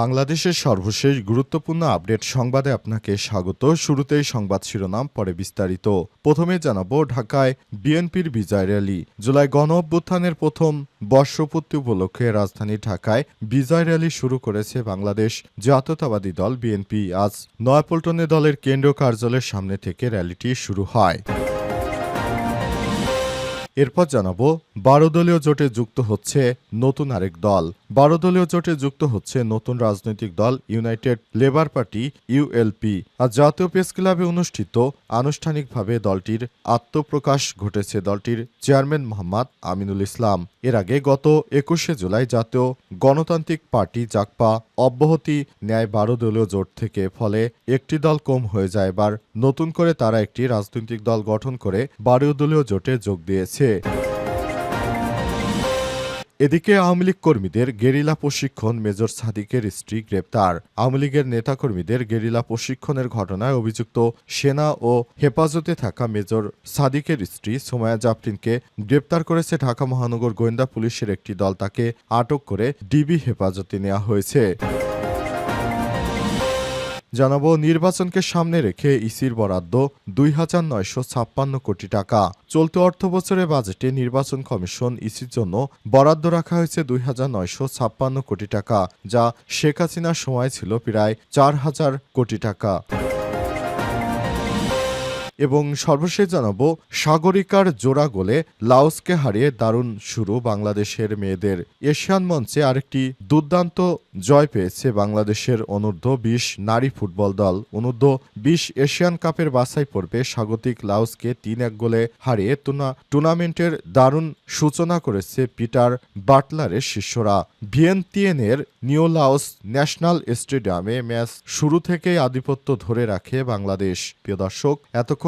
বাংলাদেশের সর্বশেষ গুরুত্বপূর্ণ আপডেট সংবাদে আপনাকে স্বাগত। শুরুতেই সংবাদ শিরোনাম, পরে বিস্তারিত। প্রথমে জানাব, ঢাকায় বিএনপির বিজয় র্যালি। জুলাই গণ অভ্যুত্থানের প্রথম বর্ষপূর্তি উপলক্ষে রাজধানী ঢাকায় বিজয় র্যালি শুরু করেছে বাংলাদেশ জাতীয়তাবাদী দল বিএনপি। আজ নয়াপল্টনে দলের কেন্দ্রীয় কার্যালয়ের সামনে থেকে র্যালিটি শুরু হয়। এরপর জানাব, বারো দলীয় জোটে যুক্ত হচ্ছে নতুন আরেক দল। বারো দলীয় জোটে যুক্ত হচ্ছে নতুন রাজনৈতিক দল ইউনাইটেড লেবার পার্টি ইউএলপি আর জাতীয় প্রেস ক্লাবে অনুষ্ঠিত আনুষ্ঠানিকভাবে দলটির আত্মপ্রকাশ ঘটেছে দলটির চেয়ারম্যান মোহাম্মদ আমিনুল ইসলাম। এর আগে গত একুশে জুলাই জাতীয় গণতান্ত্রিক পার্টি জাকপা অব্যাহতি ন্যায় বারো দলীয় জোট থেকে, ফলে একটি দল কম হয়ে যায়। এবার নতুন করে তারা একটি রাজনৈতিক দল গঠন করে বারো দলীয় জোটে যোগ দিয়েছে। এদিকে আওয়ামী লীগ কর্মীদের গেরিলা প্রশিক্ষণ মেজর সাদিকের স্ত্রী গ্রেপ্তার। আওয়ামী লীগের নেতাকর্মীদের গেরিলা প্রশিক্ষণের ঘটনায় অভিযুক্ত সেনা ও হেফাজতে থাকা মেজর সাদিকের স্ত্রী সোমায়া জাফরিনকে গ্রেপ্তার করেছে ঢাকা মহানগর গোয়েন্দা পুলিশের একটি দল। তাকে আটক করে ডিবি হেফাজতে নেওয়া হয়েছে। জানাব নির্বাচনকে সামনে রেখে ইসির বরাদ্দ দুই হাজার নয়শো ছাপ্পান্ন কোটি টাকা। চলতি অর্থ বছরে বাজেটে নির্বাচন কমিশন ইসির জন্য বরাদ্দ রাখা হয়েছে দুই হাজার নয়শো ছাপ্পান্ন কোটি টাকা, যা শেখ হাসিনার সময় ছিল প্রায় চার হাজার কোটি টাকা। এবং সর্বশেষ জানাব, সাগরিকার জোড়া গোলে লাওসকে হারিয়ে দারুণ শুরু বাংলাদেশের মেয়েদের। এশিয়ান মঞ্চে আরেকটি দুর্দান্ত জয় পেয়েছে বাংলাদেশের অনূর্ধ্ব বিশ নারী ফুটবল দল। অনূর্ধ্ব বিশ এশিয়ান কাপের বাছাই পর্বে স্বাগতিক লাওসকে তিন এক গোলে হারিয়ে টুর্নামেন্টের দারুণ সূচনা করেছে পিটার বাটলারের শিষ্যরা। ভিয়েন্তিয়েনের নিউ লাওস ন্যাশনাল স্টেডিয়ামে ম্যাচ শুরু থেকেই আধিপত্য ধরে রাখে বাংলাদেশ। প্রিয় দর্শক, এতক্ষণ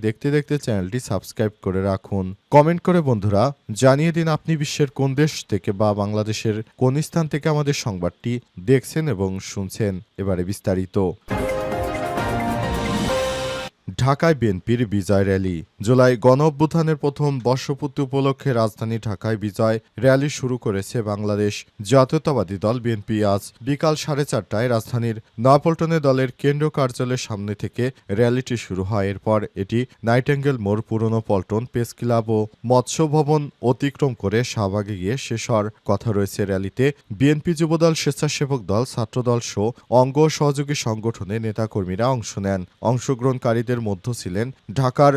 দেখতে দেখতে চ্যানেলটি সাবস্ক্রাইব করে রাখুন। কমেন্ট করে, বন্ধুরা, জানিয়ে দিন আপনি বিশ্বের কোন দেশ থেকে বা বাংলাদেশের কোন স্থান থেকে আমাদের সংবাদটি দেখছেন এবং শুনছেন। এবারে বিস্তারিত। ঢাকায় বিএনপির বিজয় র্যালি। জুলাই গণ অভ্যুত্থানের প্রথম বর্ষপূর্তি উপলক্ষে রাজধানী ঢাকায় বিজয় র্যালি শুরু করেছে বাংলাদেশ। জাতীয়তাবাদী দল বিএনপি আজ বিকাল সাড়ে চারটায় রাজধানীর নয়াপল্টনে দলের কেন্দ্রীয় কার্যালয়ের সামনে থেকে র্যালিটি শুরু হয়। এরপর এটি নাইটেঙ্গেল মোড়, পুরনো পল্টন প্রেস ক্লাব ও মৎস্য ভবন অতিক্রম করে শাহবাগে গিয়ে শেষ হওয়ার কথা রয়েছে র্যালিতে। বিএনপি যুবদল স্বেচ্ছাসেবক দল, ছাত্রদল সহ অঙ্গ সহযোগী সংগঠনের নেতাকর্মীরা অংশ নেন। অংশগ্রহণকারীদের মধ্যে ছিলেন ঢাকার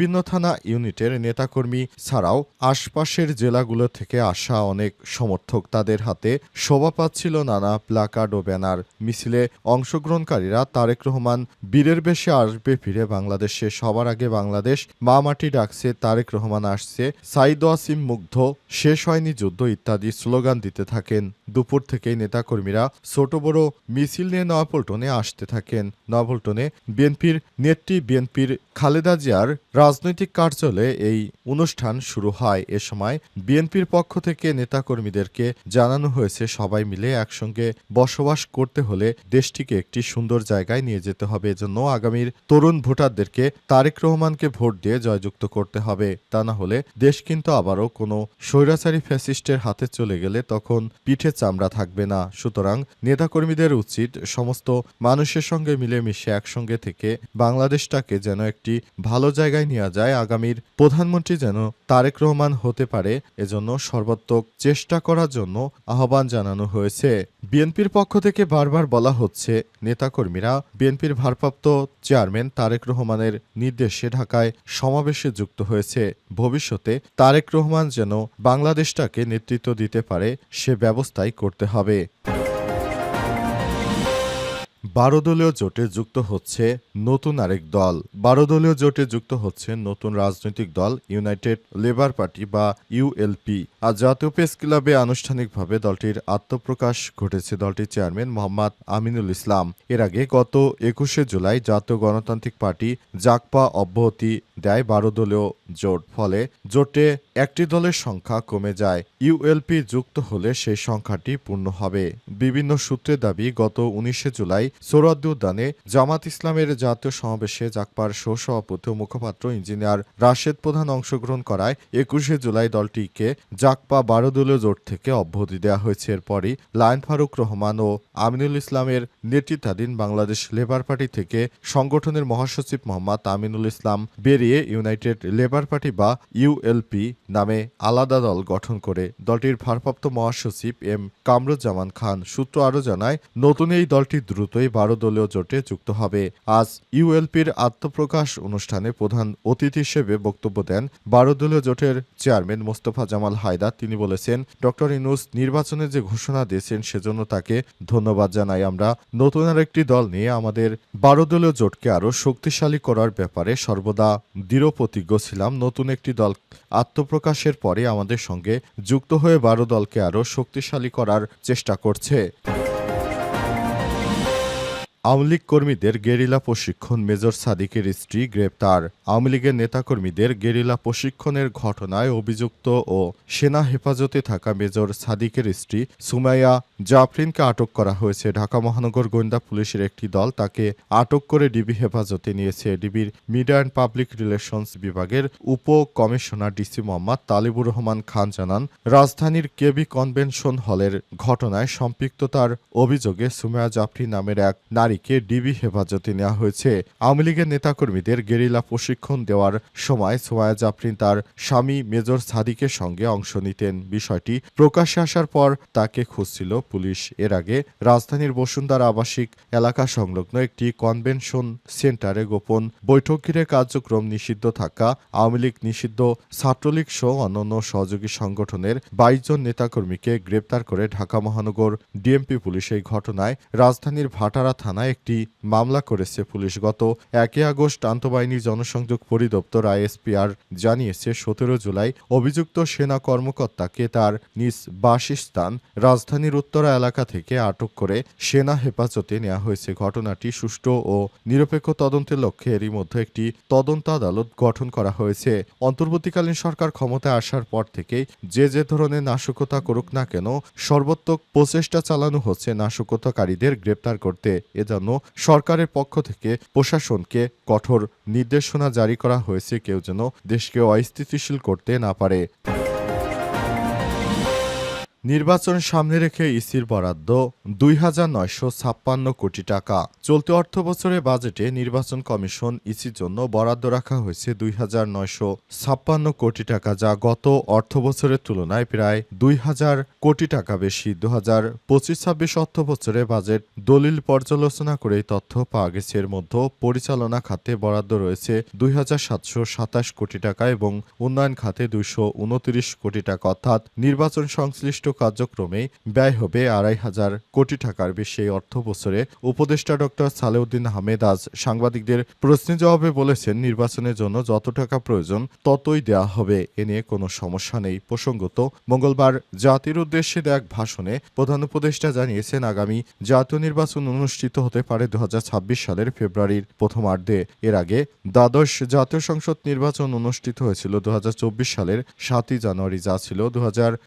বিভিন্ন থানা ইউনিটের নেতাকর্মী ছাড়াও আশপাশের জেলাগুলো থেকে আসা অনেক সমর্থক তাদের হাতে শোভা পাচ্ছিল নানা প্লাকার্ড ও ব্যানার। মিছিলে অংশগ্রহণকারীরা তারেক রহমান, বীরের বেশে আসবে ফিরে বাংলাদেশে, সবার আগে বাংলাদেশ, মা মাটি ডাকছে, তারেক রহমান আসছে, সাইদ ওয়াসিম মুগ্ধ, শেষ হয়নি যুদ্ধ ইত্যাদি স্লোগান দিতে থাকেন। দুপুর থেকেই নেতাকর্মীরা ছোট বড় মিছিল নিয়ে নয়াপল্টনে আসতে থাকেন। নয়াপল্টনে বিএনপির নেত্রী বিএনপির খালেদা জিয়ার রাজনৈতিক কার্যালয়ে এই অনুষ্ঠান শুরু হয়। এ সময় বিএনপির পক্ষ থেকে নেতাকর্মীদেরকে জানানো হয়েছে, সবাই মিলে একসঙ্গে বসবাস করতে হলে দেশটিকে একটি সুন্দর জায়গায় নিয়ে যেতে হবে। এজন্য আগামীর তরুণ ভোটারদেরকে তারেক রহমানকে ভোট দিয়ে জয়যুক্ত করতে হবে। তা না হলে দেশ কিন্তু আবারও কোনো স্বৈরাচারী ফ্যাসিস্টের হাতে চলে গেলে তখন পিঠে চামড়া থাকবে না। সুতরাং নেতাকর্মীদের উচিত সমস্ত মানুষের সঙ্গে মিলেমিশে একসঙ্গে থেকে বাংলাদেশটাকে যেন একটি ভালো জায়গায় নেওয়া যায় আগামীর প্রধানমন্ত্রী যেন তারেক রহমান হতে পারে, এজন্য সর্বাত্মক চেষ্টা করার জন্য আহ্বান জানানো হয়েছে। বিএনপির পক্ষ থেকে বারবার বলা হচ্ছে, নেতাকর্মীরা বিএনপির ভারপ্রাপ্ত চেয়ারম্যান তারেক রহমানের নির্দেশে ঢাকায় সমাবেশে যুক্ত হয়েছে। ভবিষ্যতে তারেক রহমান যেন বাংলাদেশটাকে নেতৃত্ব দিতে পারে, সে ব্যবস্থাই করতে হবে। বারো দলীয় জোটে যুক্ত হচ্ছে নতুন আরেক দল। বারো দলীয় জোটে যুক্ত হচ্ছে নতুন রাজনৈতিক দল ইউনাইটেড লেবার পার্টি বা ইউএলপি আজ জাতীয় প্রেস ক্লাবে আনুষ্ঠানিকভাবে দলটির আত্মপ্রকাশ ঘটেছে দলটির চেয়ারম্যান মোহাম্মদ আমিনুল ইসলাম। এর আগে গত একুশে জুলাই জাতীয় গণতান্ত্রিক পার্টি জাকপা অব্যাহতি দেয় বারো দলীয় জোট। ফলে জোটে একটি দলের সংখ্যা কমে যায়। ইউএলপি যুক্ত হলে সেই সংখ্যাটি পূর্ণ হবে। বিভিন্ন সূত্রে দাবি, গত উনিশে জুলাই সোরাদ্দি উদ্যানে জামাত ইসলামের জাতীয় সমাবেশে জাকপার সহসভাপতি ও মুখপাত্র ইঞ্জিনিয়ার রাশেদ প্রধান অংশগ্রহণ করায় একুশে জুলাই দলটিকে জাকপা বারো দলীয় জোট থেকে অব্যাহতি দেওয়া হয়েছে। এরপরই লায়ন ফারুক রহমান ও আমিনুল ইসলামের নেতৃত্বাধীন বাংলাদেশ লেবার পার্টি থেকে সংগঠনের মহাসচিব মোহাম্মদ আমিনুল ইসলাম বেরিয়ে ইউনাইটেড লেবার পার্টি বা ইউএলপি নামে আলাদা দল গঠন করে দলটির ভারপ্রাপ্ত মহাসচিব এম কামরুজ্জামান খান সূত্র আরও জানায়, নতুন এই দলটি দ্রুতই বারো দলীয় জোটে যুক্ত হবে। আজ ইউএলপির আত্মপ্রকাশ অনুষ্ঠানে প্রধান অতিথি হিসেবে বক্তব্য দেন বারো দলীয় জোটের চেয়ারম্যান মোস্তফা জামাল হায়দার। তিনি বলেছেন, ডক্টর ইনুস নির্বাচনে যে ঘোষণা দিয়েছেন সেজন্য তাকে ধন্যবাদ জানাই আমরা। নতুন আরেকটি দল নিয়ে আমাদের বারো দলীয় জোটকে আরও শক্তিশালী করার ব্যাপারে সর্বদা দৃঢ় প্রতিজ্ঞ ছিলাম। নতুন একটি দল আত্মপ্রকাশের পরে আমাদের সঙ্গে যুক্ত হয়ে বারো দলকে আরও শক্তিশালী করার চেষ্টা করছে। আওয়ামী লীগ কর্মীদের গেরিলা প্রশিক্ষণ মেজর সাদিকের স্ত্রী গ্রেপ্তার। আওয়ামী লীগের নেতাকর্মীদের গেরিলা প্রশিক্ষণের ঘটনায় অভিযুক্ত ও সেনা হেফাজতে থাকা মেজর সাদিকের স্ত্রী সুমাইয়া জাফরিনকে আটক করা হয়েছে। ঢাকা মহানগর গোয়েন্দা পুলিশের একটি দল তাকে আটক করে ডিবি হেফাজতে নিয়েছে। ডিবির মিডিয়া অ্যান্ড পাবলিক রিলেশনস বিভাগের উপ কমিশনার ডিসি মোহাম্মদ তালিবুর রহমান খান জানান, রাজধানীর কেবি কনভেনশন হলের ঘটনায় সম্পৃক্ততার অভিযোগে সুমাইয়া জাফরি নামের এক নারীকে ডিবি হেফাজতে নেওয়া হয়েছে। আওয়ামী লীগের নেতাকর্মীদের গেরিলা প্রশিক্ষণ দেওয়ার সময় সোমায়া জাফরিন তার স্বামী মেজর সাদিকের সঙ্গে অংশ নিতেন। বিষয়টি প্রকাশ্যে আসার পর তাকে খুঁজছিল পুলিশ। এর আগে রাজধানীর বসুন্ধরা আবাসিক এলাকা সংলগ্ন একটি কনভেনশন সেন্টারে গোপন বৈঠক ঘিরে কার্যক্রম নিষিদ্ধ থাকা আওয়ামী লীগ নিষিদ্ধ ছাত্রলীগ সহ অন্যান্য সহযোগী সংগঠনের বাইশ জন নেতাকর্মীকে গ্রেপ্তার করে ঢাকা মহানগর ডিএমপি পুলিশ এই ঘটনায় রাজধানীর ভাটারা থানায় একটি মামলা করেছে পুলিশ। গত একই আগস্ট আন্তঃবাহিনী জনসংযোগ পরিদপ্তর আইএসপিআর জানিয়েছে, সতেরো জুলাই অভিযুক্ত সেনা কর্মকর্তাকে তার নিজ বাসস্থান রাজধানীর উত্তরা এলাকা থেকে আটক করে সেনা হেফাজতে নেওয়া হয়েছে। ঘটনাটি সুষ্ঠু ও নিরপেক্ষ তদন্তের লক্ষ্যে এরই মধ্যে একটি তদন্ত আদালত গঠন করা হয়েছে। অন্তর্বর্তীকালীন সরকার ক্ষমতায় আসার পর থেকেই যে যে ধরনের নাশকতা করুক না কেন সর্বোত্তক প্রচেষ্টা চালানো হচ্ছে নাশকতাকারীদের গ্রেপ্তার করতে। এজন্য সরকারের পক্ষ থেকে প্রশাসনকে কঠোর নির্দেশনা জারি করা হয়েছে, কেউ যেন দেশকে অস্থিতিশীল করতে না পারে। নির্বাচন সামনে রেখে ইসির বরাদ্দ দুই হাজার নয়শো ছাপ্পান্ন কোটি টাকা। চলতি অর্থ বছরে বাজেটে নির্বাচন কমিশন ইসির জন্য বরাদ্দ রাখা হয়েছে দুই হাজার নয়শো ছাপ্পান্ন কোটি টাকা, যা গত অর্থ বছরের তুলনায় প্রায় দুই হাজার কোটি টাকা বেশি। দু হাজার পঁচিশ ছাব্বিশ অর্থ বছরে বাজেট দলিল পর্যালোচনা করে তথ্য পাওয়া গেছে। এর মধ্যে পরিচালনা খাতে বরাদ্দ রয়েছে দুই হাজার সাতশো সাতাশ কোটি টাকা এবং উন্নয়ন খাতে দুইশো উনত্রিশ কোটি টাকা। অর্থাৎ নির্বাচন সংশ্লিষ্ট কার্যক্রমে ব্যয় হবে আড়াই হাজার কোটি টাকার বেশি। এই অর্থ বছরে উপদেষ্টা ডক্টর সালেউদ্দিন আহমেদ আজ সাংবাদিকদের প্রশ্নের জবাবে বলেছেন, নির্বাচনের জন্য যত টাকা প্রয়োজন ততই দেওয়া হবে। এ নিয়ে কোনো সমস্যা নেই। প্রসঙ্গত, মঙ্গলবার জাতির উদ্দেশ্যে দেয়া এক ভাষণে প্রধান উপদেষ্টা জানিয়েছেন, আগামী জাতীয় নির্বাচন অনুষ্ঠিত হতে পারে দু হাজার ছাব্বিশ সালের ফেব্রুয়ারির প্রথমার্ধে। এর আগে দ্বাদশ জাতীয় সংসদ নির্বাচন অনুষ্ঠিত হয়েছিল দু হাজার চব্বিশ সালের সাতই জানুয়ারি, যা ছিল দু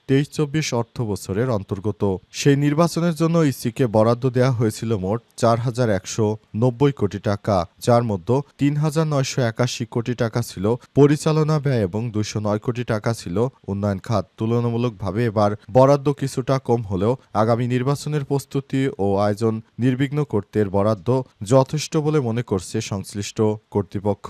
তেইশ চব্বিশ বছরের অন্তর্গত। সেই নির্বাচনের জন্য ইসিকে বরাদ্দ দেওয়া হয়েছিল মোট চার হাজার একশো নব্বই কোটি টাকা, যার মধ্যে তিন হাজার নয়শো একাশি কোটি টাকা ছিল পরিচালনা ব্যয় এবং দুইশো নয় কোটি টাকা ছিল উন্নয়ন খাত। তুলনামূলকভাবে এবার বরাদ্দ কিছুটা কম হলেও আগামী নির্বাচনের প্রস্তুতি ও আয়োজন নির্বিঘ্ন করতে বরাদ্দ যথেষ্ট বলে মনে করছে সংশ্লিষ্ট কর্তৃপক্ষ।